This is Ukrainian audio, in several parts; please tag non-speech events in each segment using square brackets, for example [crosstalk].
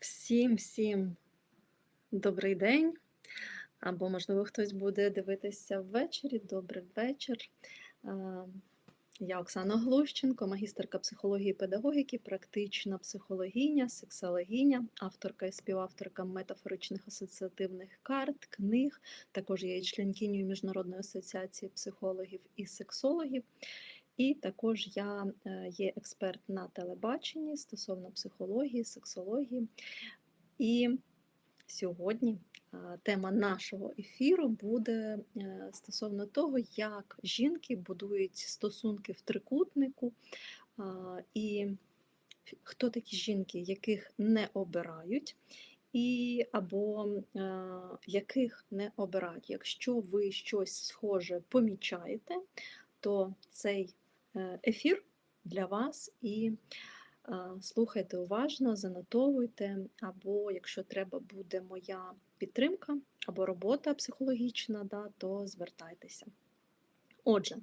Всім, всім добрий день. Або, можливо, хтось буде дивитися ввечері. Добрий вечір. Я Оксана Глущенко, магістерка психології і педагогіки, практична психологиня, сексологиня, авторка і співавторка метафоричних асоціативних карт, книг. Також я є членкинею Міжнародної асоціації психологів і сексологів. І також я е, є експерт на телебаченні стосовно психології, сексології. І сьогодні е, тема нашого ефіру буде е, стосовно того, як жінки будують стосунки в трикутнику, і хто такі жінки, яких не обирають. І або е, яких не обирають. Якщо ви щось схоже помічаєте, то цей ефір для вас і е, слухайте уважно, занотовуйте, або якщо треба буде моя підтримка або робота психологічна, да, то звертайтеся. Отже,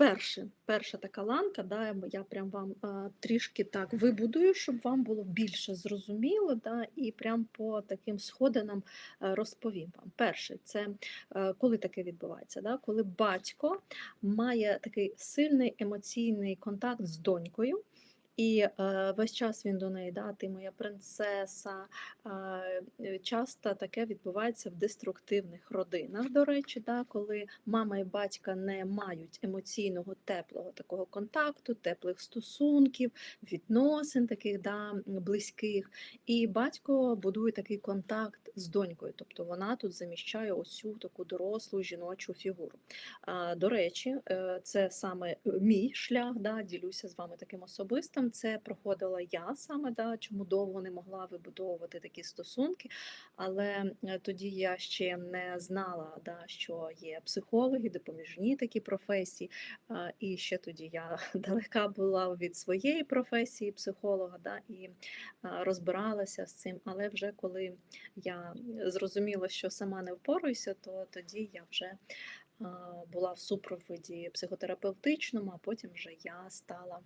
перше, перша така ланка, да, я прям вам а, трішки так вибудую, щоб вам було більше зрозуміло, да, і прям по таким сходинам е, розповім вам. Перше, це е, коли таке відбувається, да, коли батько має такий сильний емоційний контакт з донькою. І е, весь час він до неї, да, ти моя принцеса. Е, часто таке відбувається в деструктивних родинах, до речі, да, коли мама і батька не мають емоційного теплого такого контакту, теплих стосунків, відносин таких да, близьких. І батько будує такий контакт з донькою, тобто вона тут заміщає ось цю таку дорослу жіночу фігуру. Е, до речі, е, це саме мій шлях, да, ділюся з вами таким особистим. Це проходила я саме, да, чому довго не могла вибудовувати такі стосунки, але е, тоді я ще не знала, да, що є психологи, допоміжні такі професії. е, І ще тоді я [laughs] далека була від своєї професії психолога да, і е, розбиралася з цим. Але вже коли я зрозуміла, що сама не впораюся, то тоді я вже була в супроводі психотерапевтичному, а потім вже я стала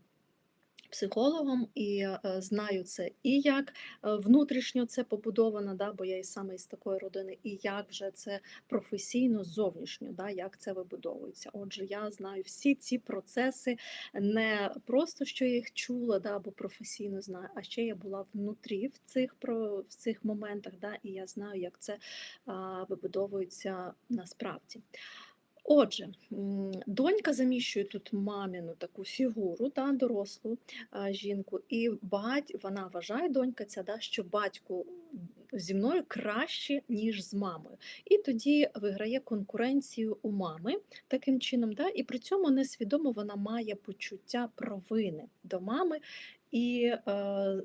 психологом і е, знаю це і як е, внутрішньо це побудовано, да, бо я і саме із такої родини, і як вже це професійно зовнішньо, да, як це вибудовується. Отже, я знаю всі ці процеси не просто що я їх чула, да, або професійно знаю, а ще я була внутрі в цих в цих моментах, да, і я знаю, як це вибудовується насправді. Отже, донька заміщує тут мамину таку фігуру, да, дорослу жінку, і бать, вона вважає донька ця, да, що батьку зі мною краще, ніж з мамою. І тоді виграє конкуренцію у мами таким чином, да, і при цьому несвідомо вона має почуття провини до мами. І е,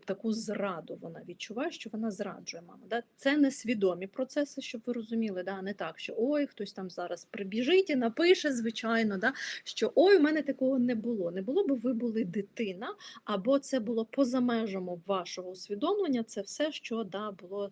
таку зраду вона відчуває, що вона зраджує маму. Да? Це несвідомі процеси, щоб ви розуміли, да? не так, що ой, хтось там зараз прибіжить і напише, звичайно, да? що ой, у мене такого не було. Не було, бо ви були дитина, або це було поза межами вашого усвідомлення. Це все, що да, було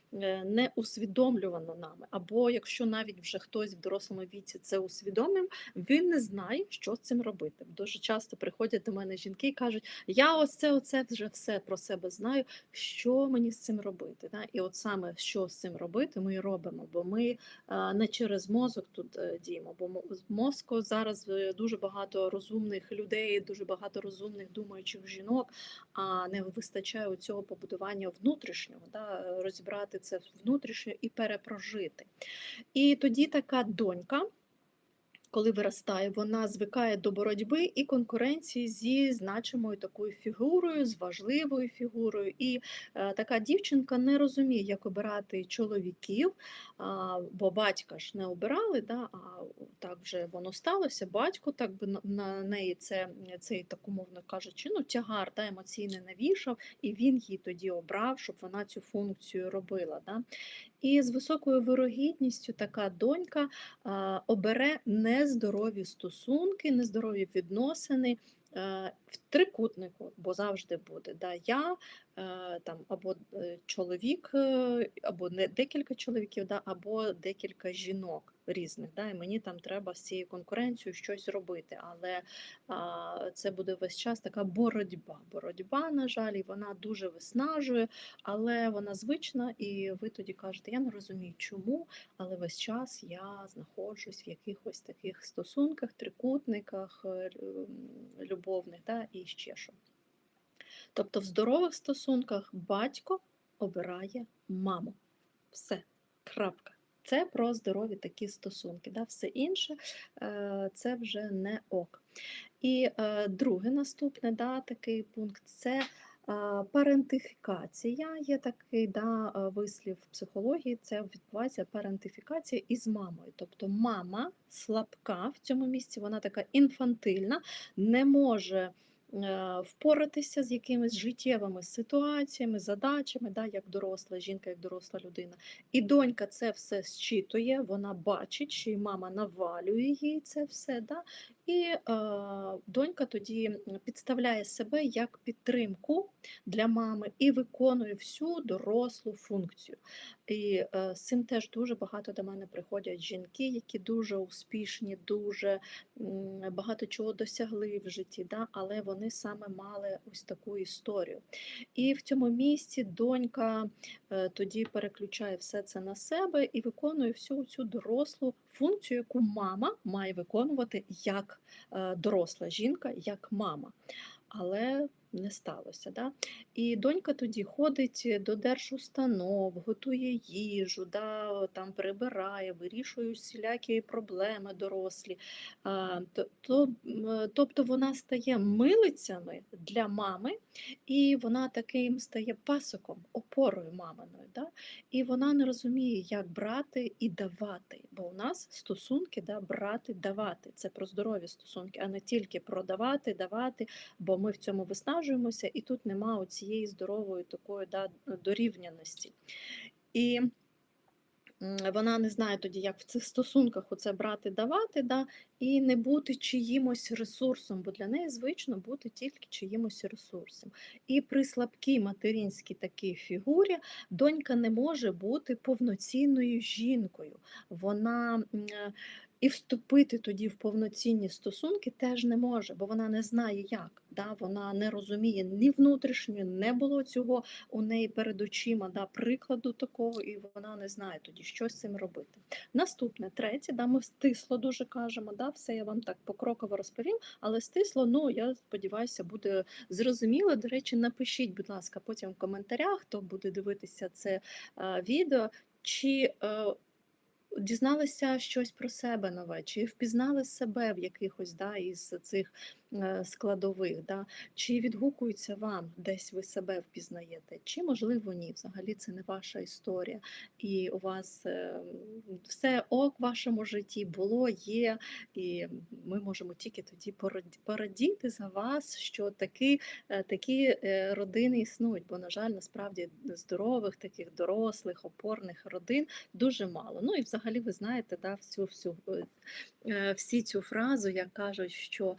не усвідомлювано нами. Або якщо навіть вже хтось в дорослому віці це усвідомив, він не знає, що з цим робити. Дуже часто приходять до мене жінки і кажуть, я ось це оце вже все про себе знаю, що мені з цим робити. І от саме що з цим робити, ми і робимо, бо ми не через мозок тут е, діємо, бо мо- мозку зараз е, дуже багато розумних людей, дуже багато розумних думаючих жінок, а не вистачає цього побудування внутрішнього, розібрати це внутрішньо і перепрожити. І тоді така донька коли виростає, вона звикає до боротьби і конкуренції зі значимою такою фігурою, з важливою фігурою. І е, така дівчинка не розуміє, як обирати чоловіків, а, бо батька ж не обирали, да, а так вже воно сталося. Батько так би на, неї це, цей так умовно кажучи, ну, тягар да, емоційний навішав, і він її тоді обрав, щоб вона цю функцію робила. Да. І з високою вирогідністю така донька обере нездорові стосунки, нездорові відносини е, в трикутнику, бо завжди буде да, я там, або е, чоловік, е, або не декілька чоловіків, да, або декілька жінок. різних, да, і мені там треба з цією конкуренцією щось робити. Але а, це буде весь час така боротьба. Боротьба, на жаль, і вона дуже виснажує, але вона звична, і ви тоді кажете, я не розумію, чому, але весь час я знаходжусь в якихось таких стосунках, трикутниках е, любовних да, і ще що. Тобто в здорових стосунках батько обирає маму. Все, крапка. Це про здорові такі стосунки. Да? Все інше е, це вже не ок. І е, друге наступне да, такий пункт це е, парентифікація. Є такий да, вислів в психології, це відбувається парентифікація із мамою. Тобто мама слабка в цьому місці, вона така інфантильна, не може впоратися з якимись життєвими ситуаціями, задачами, да, як доросла жінка, як доросла людина. І донька це все зчитує, вона бачить, що і мама навалює їй це все. Да? І е, донька тоді підставляє себе як підтримку для мами і виконує всю дорослу функцію. І е, з цим теж дуже багато до мене приходять жінки, які дуже успішні, дуже м, багато чого досягли в житті, да? але вони саме мали ось таку історію. І в цьому місці донька е, тоді переключає все це на себе і виконує всю цю дорослу функцію, яку мама має виконувати як е, доросла жінка, як мама. Але не сталося. Да? І донька тоді ходить до держустанов, готує їжу, да, там прибирає, вирішує всілякі проблеми дорослі. А, то, то, тобто вона стає милицями для мами, і вона таким стає пасоком, опорою маминою. Да? І вона не розуміє, як брати і давати. Бо у нас стосунки да, брати, давати. Це про здорові стосунки, а не тільки про давати, давати, бо ми в цьому виснажуємося, і тут нема цієї здорової такої да, дорівняності. І вона не знає тоді, як в цих стосунках оце брати, давати, да, і не бути чиїмось ресурсом, бо для неї звично бути тільки чиїмось ресурсом. І при слабкій материнській такій фігурі донька не може бути повноцінною жінкою. Вона е, і вступити тоді в повноцінні стосунки теж не може, бо вона не знає, як. Да? Вона не розуміє ні внутрішньої, не було цього у неї перед очима, да, прикладу такого, і вона не знає тоді, що з цим робити. Наступне, третє, да, ми стисло дуже кажемо, да, все я вам так покроково розповім, але стисло, ну я сподіваюся, буде зрозуміло. До речі, напишіть, будь ласка, потім в коментарях, хто буде дивитися це е, відео, чи е, дізналися щось про себе нове, чи впізнали себе в якихось да, із цих складових, да, чи відгукується вам, десь ви себе впізнаєте, чи можливо ні, взагалі це не ваша історія, і у вас е, все ок в вашому житті було, є, і ми можемо тільки тоді порадіти за вас, що такі, е, такі е, родини існують, бо, на жаль, насправді здорових, таких дорослих, опорних родин дуже мало. Ну і взагалі ви знаєте, да, всю, всю, е, е, всі цю фразу, як кажуть, що е,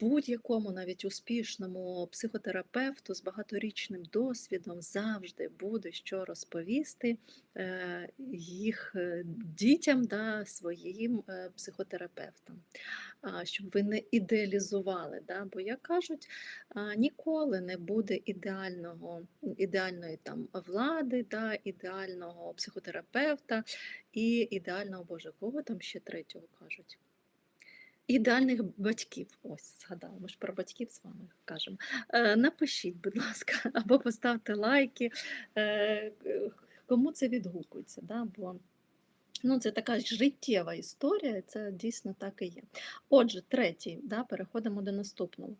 будь-якому навіть успішному психотерапевту з багаторічним досвідом завжди буде що розповісти е, їх е, дітям, да, своїм е, психотерапевтам, щоб ви не ідеалізували. Да? Бо, як кажуть, ніколи не буде ідеального, ідеальної там влади, да, ідеального психотерапевта і ідеального Боже, кого там ще третього кажуть? Ідеальних батьків, ось згадала, ми ж про батьків з вами кажемо. Е, напишіть, будь ласка, [laughs] або поставте лайки, е, кому це відгукується, да? бо ну, це така життєва історія, це дійсно так і є. Отже, третій, да, переходимо до наступного.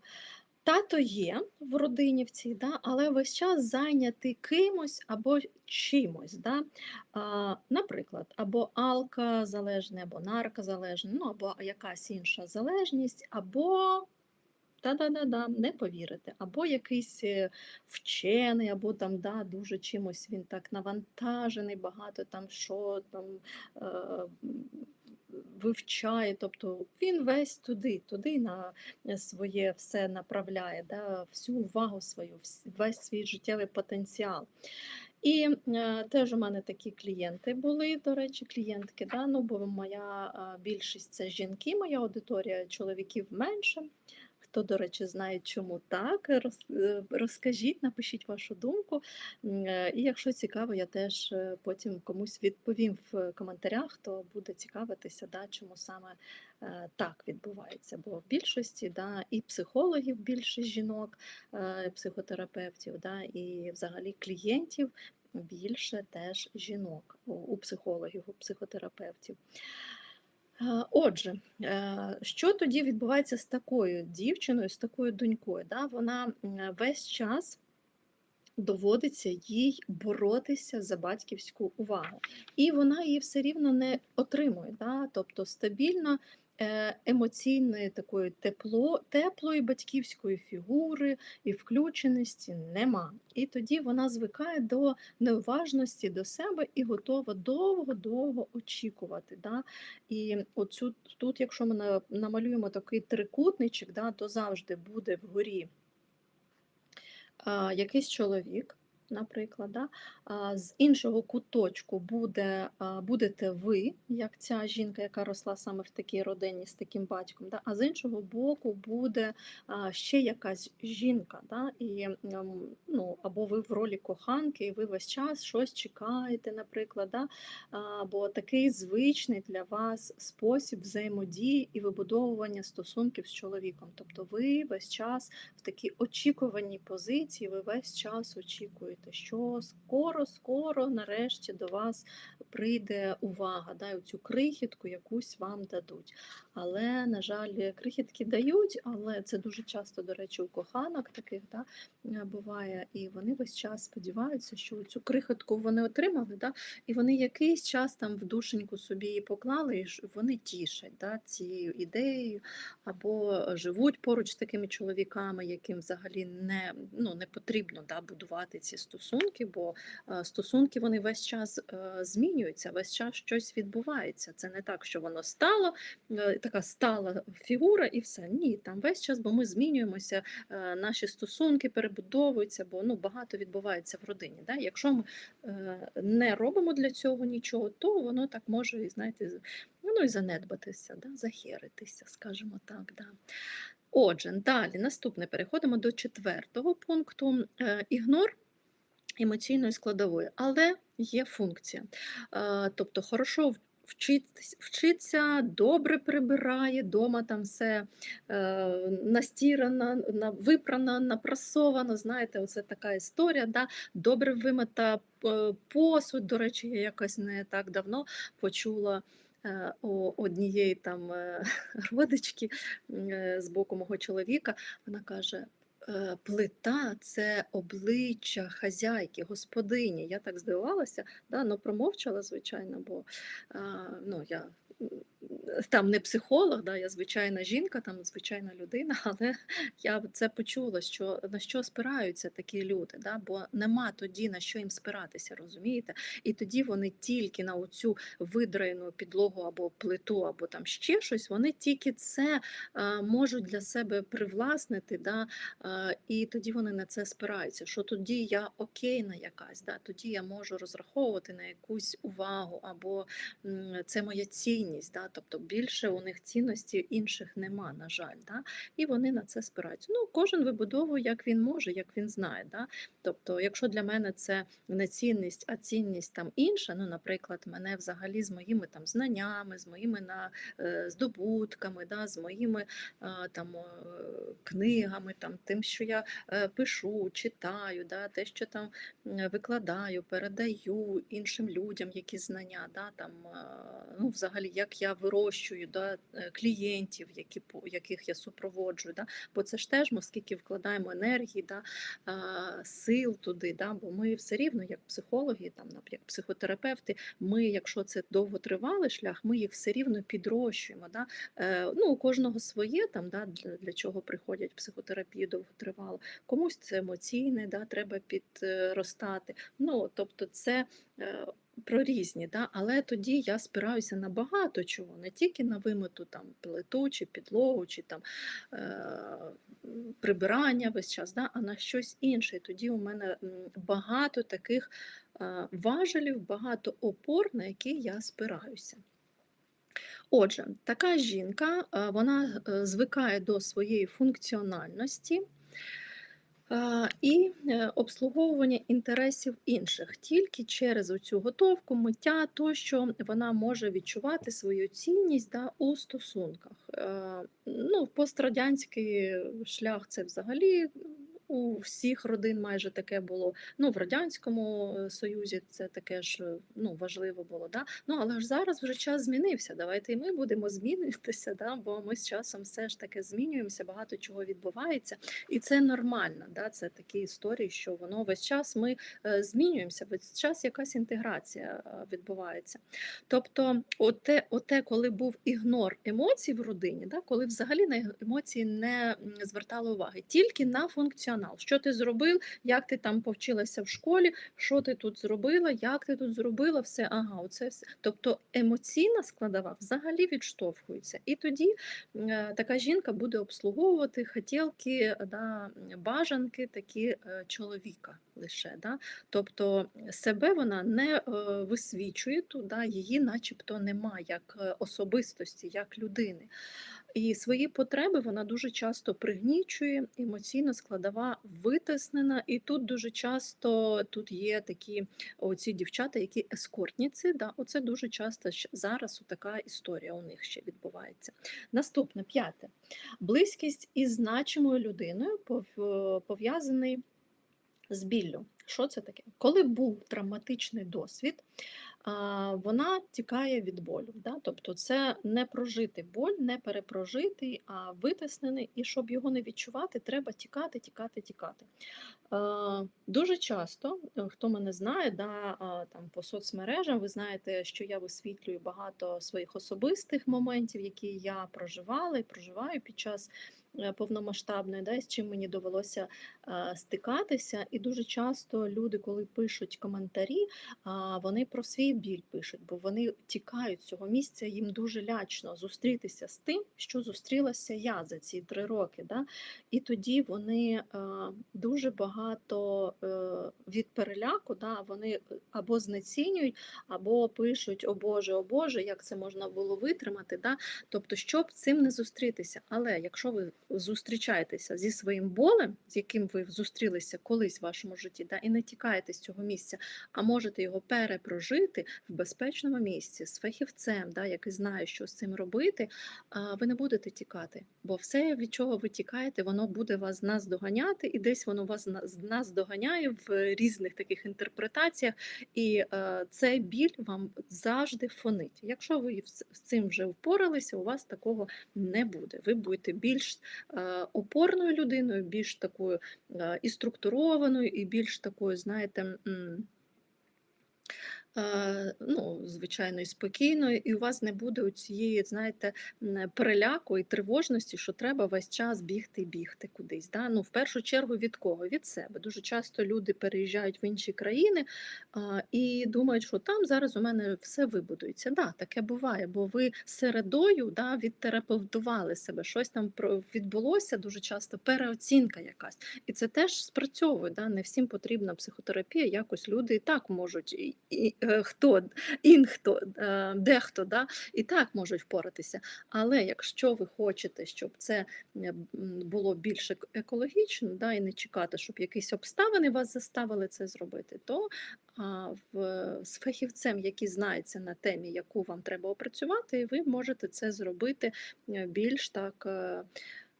Тато є в родині в цій, да, але весь час зайнятий кимось або чимось. Да? А, наприклад, або алкозалежний, або наркозалежний, ну або якась інша залежність, або та-да-да-да, не повірите, або якийсь е, вчений, або там да, дуже чимось він так навантажений, багато там що там. Е, Вивчає, тобто він весь туди, туди на своє все направляє, да, всю увагу свою, весь свій життєвий потенціал. І е, теж у мене такі клієнти були, до речі, клієнтки, да? ну, бо моя е, більшість це жінки, моя аудиторія, чоловіків менше. Хто, до речі, знає, чому так, е, розкажіть, напишіть вашу думку. Е, І якщо цікаво, я теж е, потім комусь відповім в коментарях, хто буде цікавитися, да, чому саме так відбувається. Бо в більшості да, і психологів більше жінок, психотерапевтів, да, і взагалі клієнтів більше теж жінок у психологів, у психотерапевтів. Е, Отже, е, що тоді відбувається з такою дівчиною, з такою донькою? Да? Вона весь час доводиться їй боротися за батьківську увагу, і вона її все рівно не отримує. Да? Тобто стабільно е, емоційної такої тепло, теплої батьківської фігури і включеності нема. І тоді вона звикає до неуважності до себе і готова довго-довго очікувати. Да? І оцю, тут, якщо ми намалюємо такий трикутничок, да, то завжди буде вгорі а, якийсь чоловік, наприклад, да, з іншого куточку буде, будете ви, як ця жінка, яка росла саме в такій родині з таким батьком, да, а з іншого боку буде ще якась жінка. Да, і, ем, ну, або ви в ролі коханки, і ви весь час щось чекаєте, наприклад, да, або такий звичний для вас спосіб взаємодії і вибудовування стосунків з чоловіком. Тобто ви весь час в такій очікуваній позиції, ви весь час очікуєте, що скоро, скоро нарешті до вас прийде увага, да, цю крихітку якусь вам дадуть. Але, на жаль, крихітки дають, але це дуже часто, до речі, у коханок таких да, е, буває, і вони весь час сподіваються, що цю крихітку вони отримали, да, і вони якийсь час там в душеньку собі її поклали, і вони тішать да, цією ідеєю, або живуть поруч з такими чоловіками, яким взагалі не, ну, не потрібно да, будувати ці стосунки, бо е, стосунки вони весь час е, змінюються, весь час щось відбувається. Це не так, що воно стало, е, така стала фігура і все. Ні, там весь час, бо ми змінюємося, е, наші стосунки перебудовуються, бо ну, багато відбувається в родині. Да? Якщо ми е, не робимо для цього нічого, то воно так може і знаєте, ну і занедбатися, да? захеритися, скажімо так. Да. Отже, далі наступне переходимо до четвертого пункту. Ігнор емоційної складової, але є функція. Е, Тобто, хорошо вчиться, добре прибирає, дома там все е, настірано, на- випрано, напрасовано. Знаєте, оце така історія. Да? Добре вимита е, посуд. До речі, я якось не так давно почула. е, У однієї там е, [laughs] родички е, з боку мого чоловіка, вона каже: е, плита це обличчя хазяйки, господині. Я так здивувалася, да, ну промовчала, звичайно, бо ну, я там не психолог, да, я звичайна жінка, там звичайна людина, [laughs] але я це почула, що на що спираються такі люди, да, бо нема тоді на що їм спиратися, розумієте? І тоді вони тільки на оцю видраєну підлогу або плиту, або там ще щось, вони тільки це можуть для себе привласнити, да, і тоді вони на це спираються. Що тоді я окейна якась, да, тоді я можу розраховувати на якусь увагу, або це моя цінність. Да, тобто більше у них цінності інших нема, на жаль. Да, і вони на це спираються. Ну, кожен вибудовує, як він може, як він знає. Да. Тобто, якщо для мене це не цінність, а цінність там інша, ну, наприклад, мене взагалі з моїми там знаннями, з моїми на, е, здобутками, да, з моїми там книгами, там тим, що я е, пишу, читаю, да, те, що там викладаю, передаю іншим людям якісь знання, да, там, ну, взагалі, як я вирощую да, е, клієнтів, які, яких я супроводжую. Да, бо це ж теж ми скільки вкладаємо енергії, да, сил туди, да, бо ми все рівно, як психологи, там, як психотерапевти, ми, якщо це довготривалий шлях, ми їх все рівно підрощуємо. Да. Е, ну, у кожного своє, там, да, для, для чого приходять психотерапію довготривало. Комусь це емоційне, да, треба підростати. Ну, тобто це е, про різні, да? але тоді я спираюся на багато чого, не тільки на вимиту там плиту чи підлогу, чи там е, прибирання весь час, да? а на щось інше. І тоді у мене багато таких е, важелів, багато опор, на які я спираюся. Отже, така жінка, е, вона е, звикає до своєї функціональності і е, обслуговування інтересів інших. Тільки через оцю готовку, миття, то що вона може відчувати свою цінність да, у стосунках. Е, Ну, пострадянський шлях це взагалі. У всіх родин майже таке було. Ну, в Радянському е, Союзі це таке ж е, ну, важливо було. Да? Ну, але ж зараз вже час змінився. Давайте і ми будемо змінитися, да? бо ми з часом все ж таки змінюємося, багато чого відбувається. І це нормально. Да? Це такі історії, що воно весь час ми е, змінюємося, весь час якась інтеграція відбувається. Тобто, оте, оте, коли був ігнор емоцій в родині, да? коли взагалі на емоції не звертали уваги, тільки на функціонал. Що ти зробив, як ти там повчилася в школі, що ти тут зробила, як ти тут зробила, все, ага, оце все. Тобто емоційна складова взагалі відштовхується. І тоді е, така жінка буде обслуговувати хотілки, да, бажанки такі е, чоловіка лише. Да? Тобто себе вона не е, висвічує тут, да, її начебто немає як особистості, як людини. І свої потреби вона дуже часто пригнічує, емоційна складова витиснена. І тут дуже часто тут є такі оці дівчата, які ескортниці. Да, оце дуже часто зараз така історія у них ще відбувається. Наступне п'яте. Близькість із значимою людиною пов'язаний з біллю. Що це таке? Коли був травматичний досвід, вона тікає від болю. Да? Тобто це не прожитий боль, не перепрожитий, а витиснений. І щоб його не відчувати, треба тікати, тікати, тікати. Дуже часто, е, хто мене знає, да, там по соцмережам, ви знаєте, що я висвітлюю багато своїх особистих моментів, які я проживала і проживаю під час повномасштабної, да, з чим мені довелося е, стикатися. І дуже часто люди, коли пишуть коментарі, вони про свій біль пишуть, бо вони тікають з цього місця. Їм дуже лячно зустрітися з тим, що зустрілася я за ці три роки. Да? І тоді вони е, дуже багато е, від переляку, да, вони або знецінюють, або пишуть О Боже, о Боже, як це можна було витримати. Да? Тобто, щоб цим не зустрітися. Але якщо ви зустрічаєтеся зі своїм болем, з яким ви зустрілися колись в вашому житті, да, і не тікаєте з цього місця, а можете його перепрожити в безпечному місці з фахівцем, да, який знає, що з цим робити, ви не будете тікати. Бо все, від чого ви тікаєте, воно буде вас наздоганяти, і десь воно вас наздоганяє в різних таких інтерпретаціях. І е, цей біль вам завжди фонить. Якщо ви з цим вже впоралися, у вас такого не буде. Ви будете більш опорною людиною, більш такою е, і структурованою, і більш такою, знаєте. Е, Ну, звичайно, і спокійною, і у вас не буде цієї, знаєте, переляку і тривожності, що треба весь час бігти і бігти кудись. Да? Ну, в першу чергу від кого? Від себе. Дуже часто люди переїжджають в інші країни і думають, що там зараз у мене все вибудується. Да, таке буває, бо ви середою да, відтерапевтували себе, щось там відбулося дуже часто, переоцінка якась. І це теж спрацьовує. Да? Не всім потрібна психотерапія, якось люди і так можуть, і, хто, інхто, е, дехто, да? і так можуть впоратися. Але якщо ви хочете, щоб це е, було більш екологічно, да, і не чекати, щоб якісь обставини вас заставили це зробити, то а, в, з фахівцем, який знається на темі, яку вам треба опрацювати, ви можете це зробити е, більш так.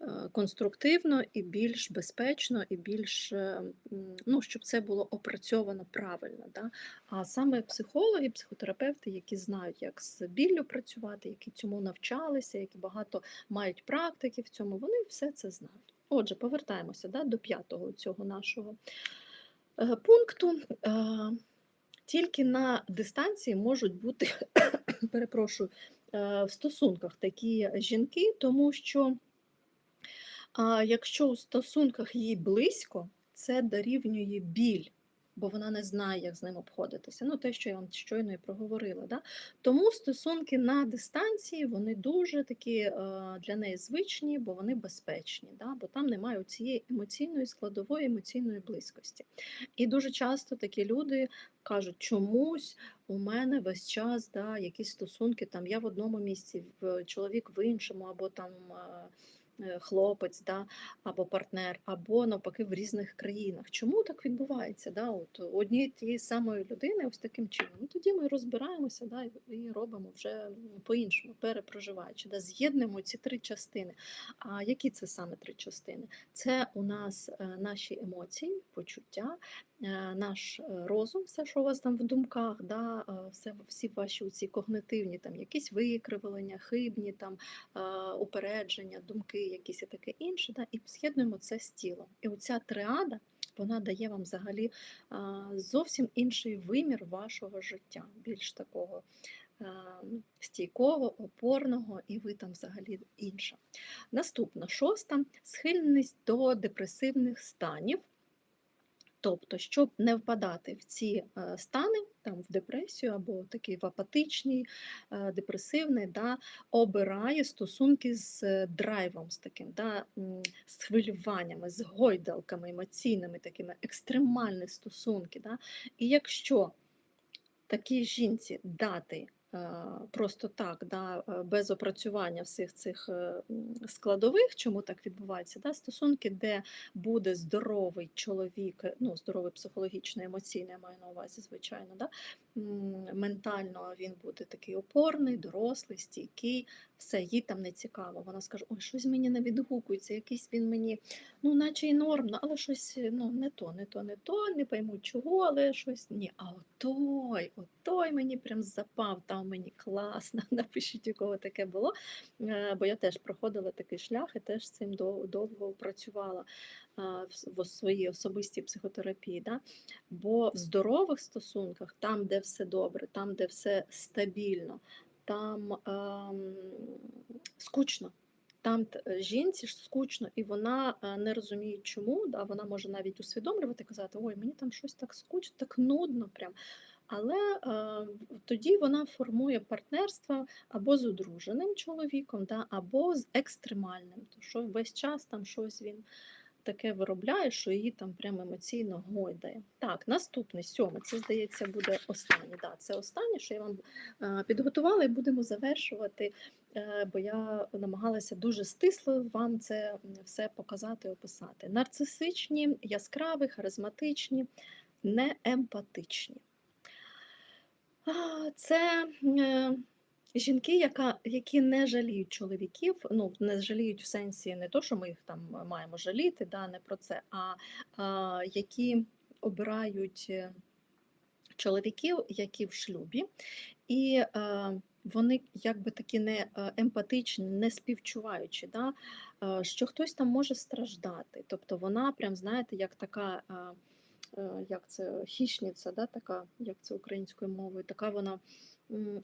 Е, Конструктивно і більш безпечно, і більш е, ну, щоб це було опрацьовано правильно. Да? А саме психологи, психотерапевти, які знають, як з біллю працювати, які цьому навчалися, які багато мають практики в цьому, вони все це знають. Отже, повертаємося да, до п'ятого цього нашого е, пункту. Тільки на дистанції можуть бути, [coughs] перепрошую, в стосунках такі жінки, тому що а, якщо у стосунках їй близько, це дорівнює біль. бо вона не знає, як з ним обходитися. Ну, те, що я вам щойно і проговорила. Да? Тому стосунки на дистанції вони дуже такі е, для неї звичні, бо вони безпечні, да? бо там немає цієї емоційної складової, емоційної близькості. І дуже часто такі люди кажуть, чомусь у мене весь час да, якісь стосунки, там я в одному місці, чоловік в іншому, або там. Е, Хлопець, да, або партнер, або навпаки в різних країнах. Чому так відбувається? Да? От у однієї тієї самої людини, ось таким чином. Ну, тоді ми розбираємося да, і- робимо вже по-іншому, перепроживаючи, да, з'єднуємо ці три частини. А які це саме три частини? Це у нас е, наші емоції, почуття, е, наш розум, все, що у вас там в думках, да, все, всі ваші ці когнитивні, там якісь викривлення, хибні там упередження, думки, якісь і таке інше, да, і з'єднуємо це з тілом. І оця триада. Вона дає вам взагалі зовсім інший вимір вашого життя, більш такого а, стійкого, опорного, і ви там взагалі інша. Наступна шоста схильність до депресивних станів. Тобто, щоб не впадати в ці е, стани, там в депресію або такий в апатичний, е, депресивний, да, обирає стосунки з е, драйвом, з таким, да, з хвилюваннями, з гойдалками емоційними, такими екстремальні стосунки. Да. І якщо такій жінці дати просто так, да, е, без опрацювання всіх цих е, складових, чому так відбувається, да, стосунки, де буде здоровий чоловік, е, ну, здоровий психологічно, емоційно, я маю на увазі, звичайно, да, ментально він буде такий опорний, дорослий, стійкий, все, їй там не цікаво. Вона скаже, ой, щось мені не відгукується, якийсь він мені, ну, наче й нормно, але щось ну, не то, не то, не то, не пойму чого, але щось ні. А отой, отой мені прям запав, там мені класно. [laughs] Напишіть, у кого таке було. Е, Бо я теж проходила такий шлях і теж з цим довго працювала в своїй особистій психотерапії. Да? Бо в здорових стосунках, там, де все добре, там, де все стабільно, там ем, скучно. Там е, жінці ж скучно, і вона е, не розуміє, чому. Да? Вона може навіть усвідомлювати, казати, ой, мені там щось так скучно, так нудно. Прям. Але е, тоді вона формує партнерство або з одруженим чоловіком, да? або з екстремальним, то що весь час там щось він таке виробляє, що її там прямо емоційно гойдає. Так, наступний сьомий, це здається буде останнє. Да, це останнє, що я вам е, підготувала, і будемо завершувати, е, бо я намагалася дуже стисло вам це все показати, описати. Нарцисичні, яскраві, харизматичні, неемпатичні. А, Це е, жінки, яка, які не жаліють чоловіків, ну не жаліють в сенсі не то, що ми їх там маємо жаліти, да, не про це, а, а які обирають е, чоловіків, які в шлюбі, і е, вони якби такі не е, емпатичні, не співчуваючі, да, е, що хтось там може страждати. Тобто вона, прям, знаєте, як така. Е, Як це хищниця, да, така, як це українською мовою, така вона.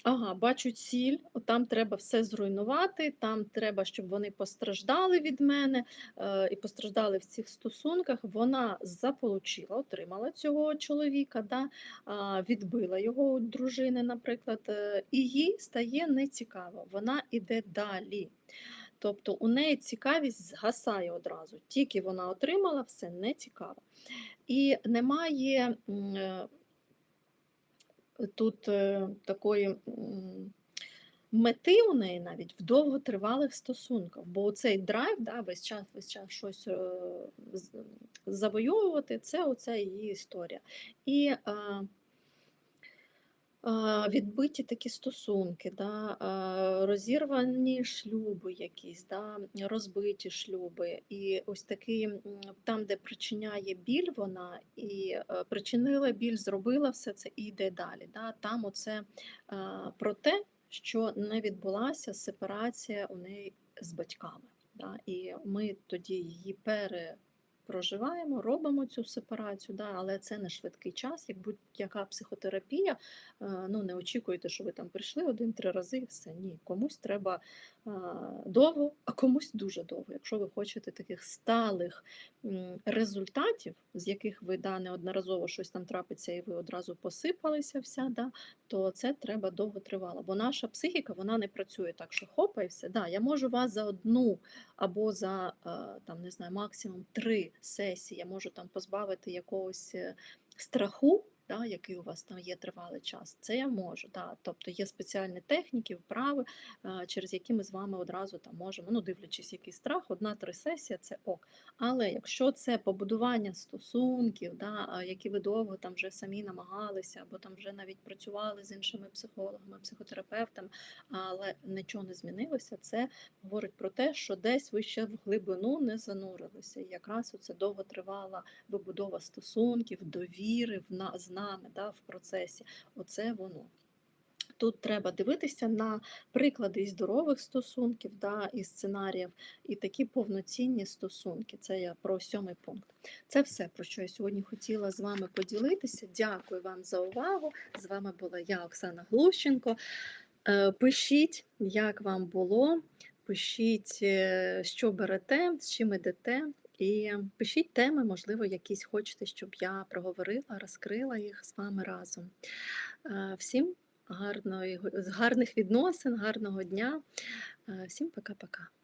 Ага, бачу ціль, там треба все зруйнувати, там треба, щоб вони постраждали від мене е, і постраждали в цих стосунках. Вона заполучила, отримала цього чоловіка, да, відбила його у дружини, наприклад, е, і їй стає нецікаво. Вона іде далі. Тобто у неї цікавість згасає одразу. Тільки вона отримала, все не цікаво. І немає е, тут е, такої мети у неї навіть в довготривалих стосунках. Бо цей драйв, да, весь час, весь час щось е, з- завойовувати, це оця її історія. І відбиті такі стосунки, да, розірвані шлюби якісь, да, розбиті шлюби. І ось такий там, де причиняє біль вона, і е, причинила біль, зробила все це і йде далі. Да. Там оце про те, що не відбулася сепарація у неї з батьками. Да. І ми тоді її пере проживаємо, робимо цю сепарацію, да, але це не швидкий час, як будь-яка психотерапія. е, Ну, не очікуйте, що ви там прийшли один-три рази і все. Ні, комусь треба довго, а комусь дуже довго. Якщо ви хочете таких сталих результатів, з яких ви да, неодноразово щось там трапиться, і ви одразу посипалися вся, да, то це треба довго тривало. Бо наша психіка вона не працює так, що хопа і все. Да, я можу вас за одну або за е, там не знаю, максимум три сесії, я можу там позбавити якогось е, страху. Да, який у вас там є тривалий час, це я можу. Да. Тобто є спеціальні техніки, вправи, е, через які ми з вами одразу там можемо, ну дивлячись, який страх, одна-три сесія це ок. Але якщо це побудування стосунків, да, які ви довго там вже самі намагалися, або там вже навіть працювали з іншими психологами, психотерапевтами, але нічого не змінилося, це говорить про те, що десь ви ще в глибину не занурилися. І якраз оце довготривала вибудова стосунків, довіри в на, з нами да, в процесі. Оце воно. Тут треба дивитися на приклади і здорових стосунків, да, і сценаріїв, і такі повноцінні стосунки. Це я про сьомий пункт. Це все, про що я сьогодні хотіла з вами поділитися. Дякую вам за увагу. З вами була я, Оксана Глущенко. Е, Пишіть, як вам було, пишіть, е, що берете, з чим ідете. І пишіть теми, можливо, якісь хочете, щоб я проговорила, розкрила їх з вами разом. Е, Всім гарної, гарних відносин, гарного дня. Е, Всім пока-пока.